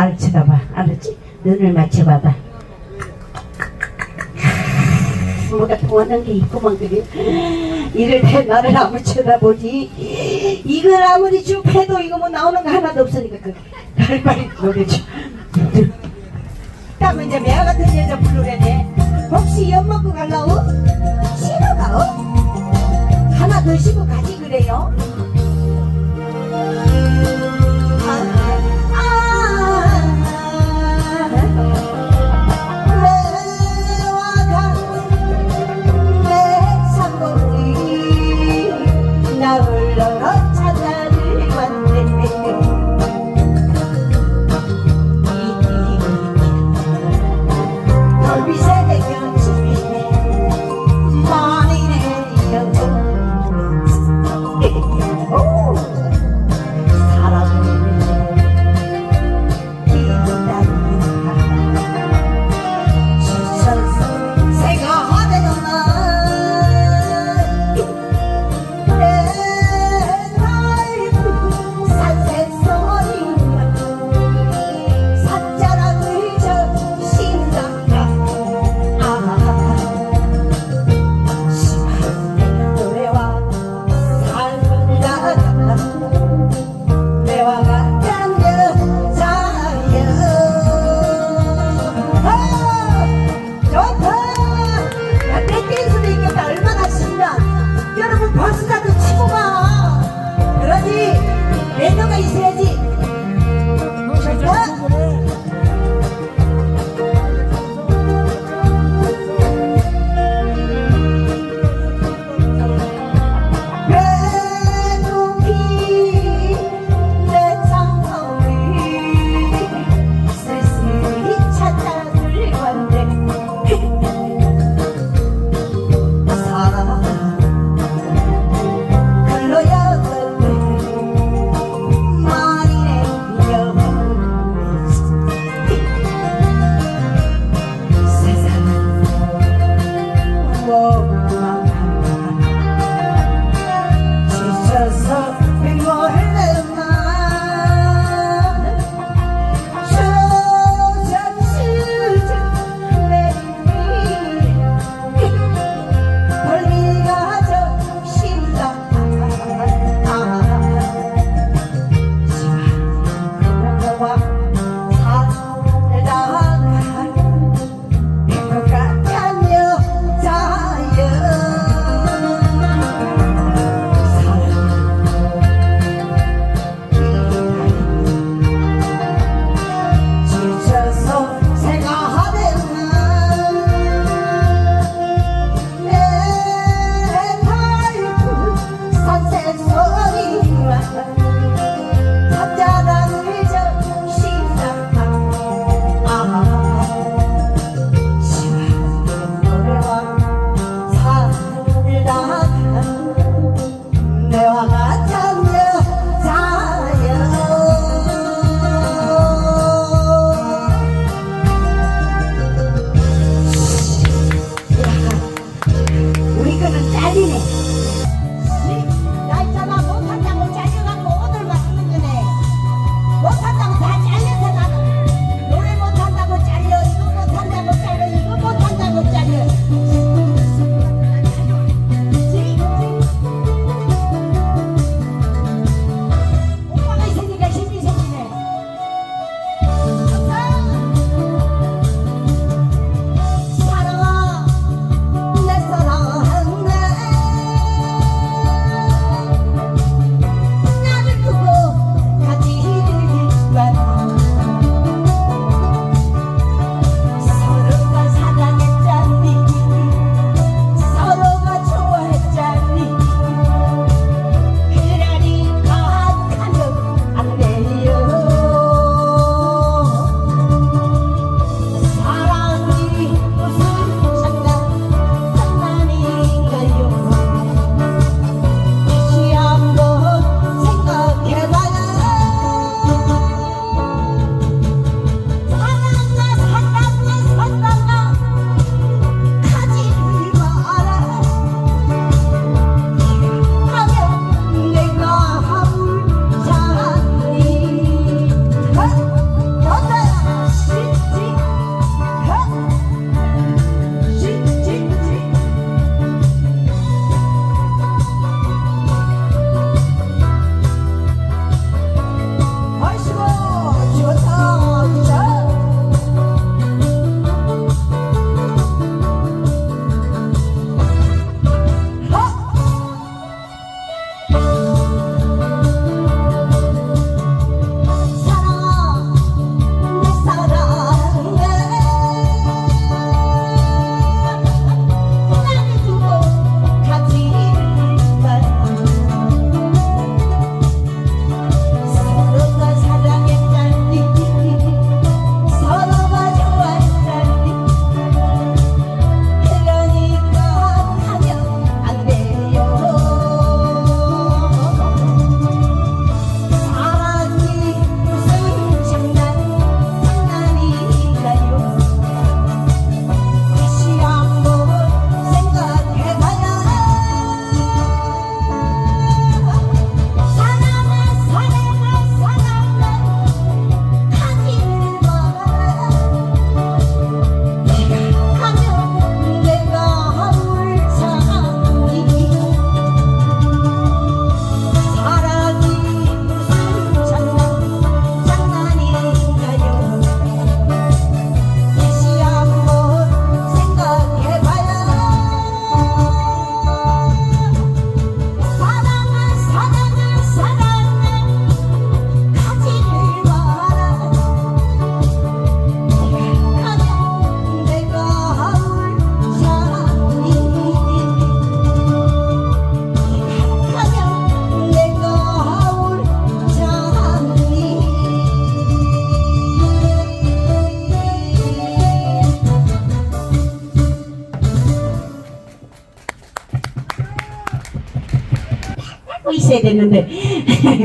나를 쳐다봐. 알았지? 눈을 맞춰봐봐. 뭐가 통하는 게 있구만 그게 이럴 때 나를 아무 쳐다보지 이걸 아무리 쭉 해도 이거 뭐 나오는 거 하나도 없으니까 그 나를 빨리 노래줘 딱 이제 매화 같은 여자 부르래네 혹시 엿 먹고 갈라오? 싫어 가오? 하나 더 쉬고 가지 그래요?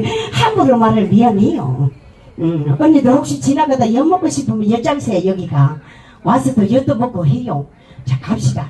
함부로 말을 미안해요. 음, 언니들 혹시 지나가다 엿 먹고 싶으면 엿장새 여기가 와서도 엿도 먹고 해요. 자 갑시다.